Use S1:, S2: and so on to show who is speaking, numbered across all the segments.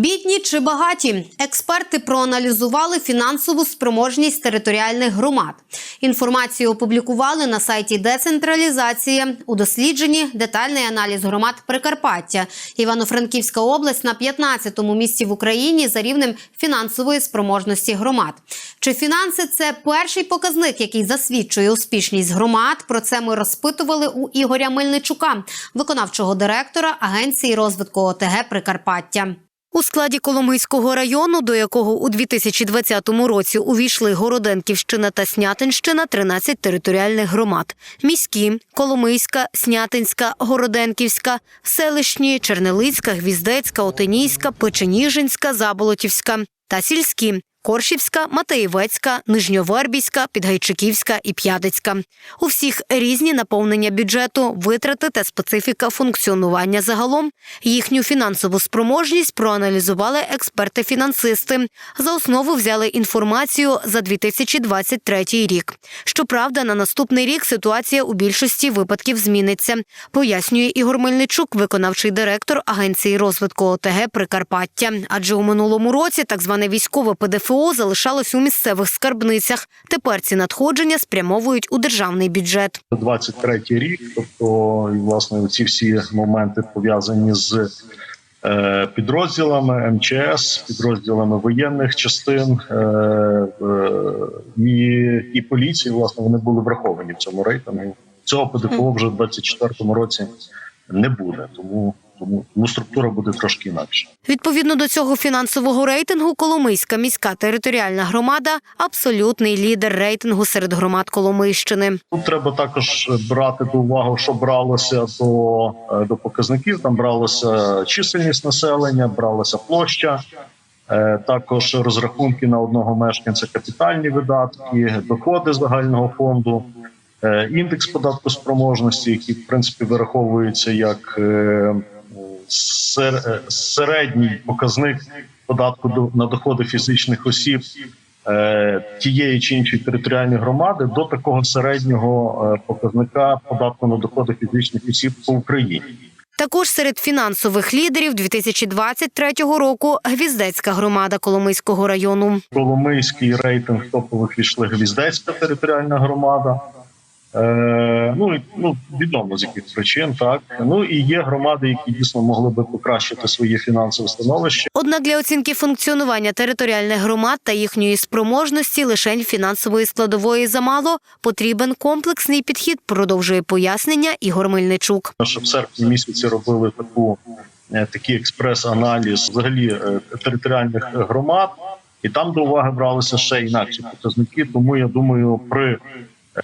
S1: Бідні чи багаті експерти проаналізували фінансову спроможність територіальних громад. Інформацію опублікували на сайті Децентралізація у дослідженні детальний аналіз громад Прикарпаття. Івано-Франківська область на 15-му місці в Україні за рівнем фінансової спроможності громад. Чи фінанси це перший показник, який засвідчує успішність громад? Про це ми розпитували у Ігоря Мельничука, виконавчого директора Агенції розвитку ОТГ Прикарпаття. У складі Коломийського району, до якого у 2020 році увійшли Городенківщина та Снятинщина, 13 територіальних громад: міські, Коломийська, Снятинська, Городенківська, селищні, Чернелицька, Гвіздецька, Отинійська, Печеніжинська, Заболотівська та сільські. Коршівська, Матеєвецька, Нижньовербівська, Підгайчиківська і П'ятицька. У всіх різні наповнення бюджету, витрати та специфіка функціонування загалом. Їхню фінансову спроможність проаналізували експерти-фінансисти. За основу взяли інформацію за 2023 рік. Щоправда, на наступний рік ситуація у більшості випадків зміниться, пояснює Ігор Мельничук, виконавчий директор Агенції розвитку ОТГ Прикарпаття. Адже у минулому році так зване військове ПДФО залишалось у місцевих скарбницях. Тепер ці надходження спрямовують у державний бюджет.
S2: 23 рік, тобто власне ці всі моменти пов'язані з е, підрозділами МЧС, підрозділами воєнних частин е, і, і поліції. Власне, вони були враховані в цьому рейтингу. Цього ПДФО вже в 24 році не буде, тому. Тому, тому структура буде трошки інакша.
S1: Відповідно до цього фінансового рейтингу, Коломийська міська територіальна громада абсолютний лідер рейтингу серед громад Коломийщини.
S2: Тут треба також брати до уваги, що бралося до, е, до показників. Там бралося чисельність населення, бралася площа, е, також розрахунки на одного мешканця, капітальні видатки, доходи загального фонду, е, індекс податку спроможності, який в принципі вираховується як середній показник податку на доходи фізичних осіб е, тієї чи іншої територіальної громади до такого середнього е, показника податку на доходи фізичних осіб по Україні.
S1: Також серед фінансових лідерів 2023 року Гвіздецька громада Коломийського району.
S2: Коломийський рейтинг топових війшли Гвіздецька територіальна громада. Е, ну, ну відомо з яких причин, так ну і є громади, які дійсно могли би покращити своє фінансове становище.
S1: Однак для оцінки функціонування територіальних громад та їхньої спроможності лишень фінансової складової замало потрібен комплексний підхід. Продовжує пояснення Ігор Мельничук.
S2: Що в серпні місяці робили таку е, такий експрес-аналіз взагалі е, територіальних громад, і там до уваги бралися ще інакші показники. Тому я думаю, при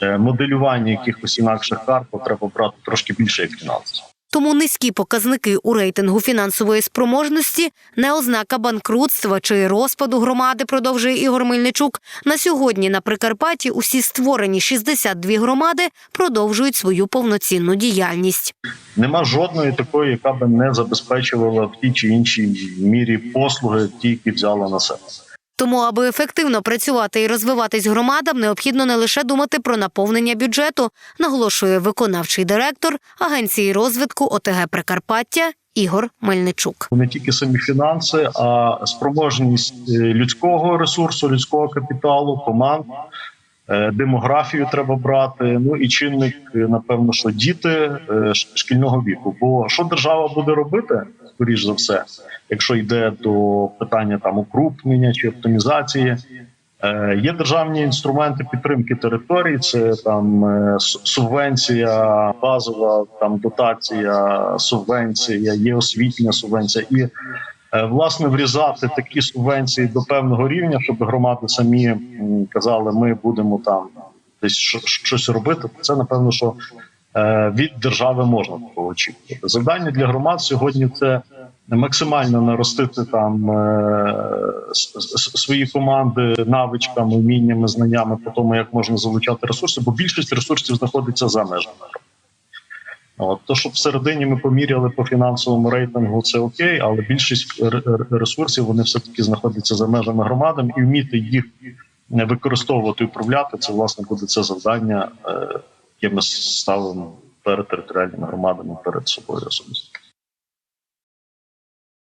S2: е, моделюванні якихось інакших карт треба брати трошки більше як фінанси.
S1: Тому низькі показники у рейтингу фінансової спроможності не ознака банкрутства чи розпаду громади, продовжує Ігор Мельничук. На сьогодні на Прикарпатті усі створені 62 громади продовжують свою повноцінну діяльність.
S2: Нема жодної такої, яка би не забезпечувала в тій чи іншій мірі послуги, ті, які взяла на себе.
S1: Тому, аби ефективно працювати і розвиватись громадам, необхідно не лише думати про наповнення бюджету, наголошує виконавчий директор Агенції розвитку ОТГ Прикарпаття Ігор Мельничук.
S2: не тільки самі фінанси, а спроможність е, людського ресурсу, людського капіталу, команд. Е, Демографію треба брати. Ну і чинник, е, напевно, що діти е, шкільного віку. Бо що держава буде робити, скоріш за все, якщо йде до питання там укрупнення чи оптимізації, Є державні інструменти підтримки територій. Це там субвенція, базова там дотація, субвенція, є освітня субвенція, і власне врізати такі субвенції до певного рівня, щоб громади самі казали, ми будемо там десь щось робити. Це напевно, що е, від держави можна такого очікувати. Завдання для громад сьогодні це максимально наростити там е, свої команди навичками, вміннями, знаннями по тому, як можна залучати ресурси, бо більшість ресурсів знаходиться за межами. От, то, що всередині ми поміряли по фінансовому рейтингу, це окей, але більшість ресурсів вони все таки знаходяться за межами громадам, і вміти їх використовувати і управляти, це власне буде це завдання, е, яке ми ставимо перед територіальними громадами перед собою особисто.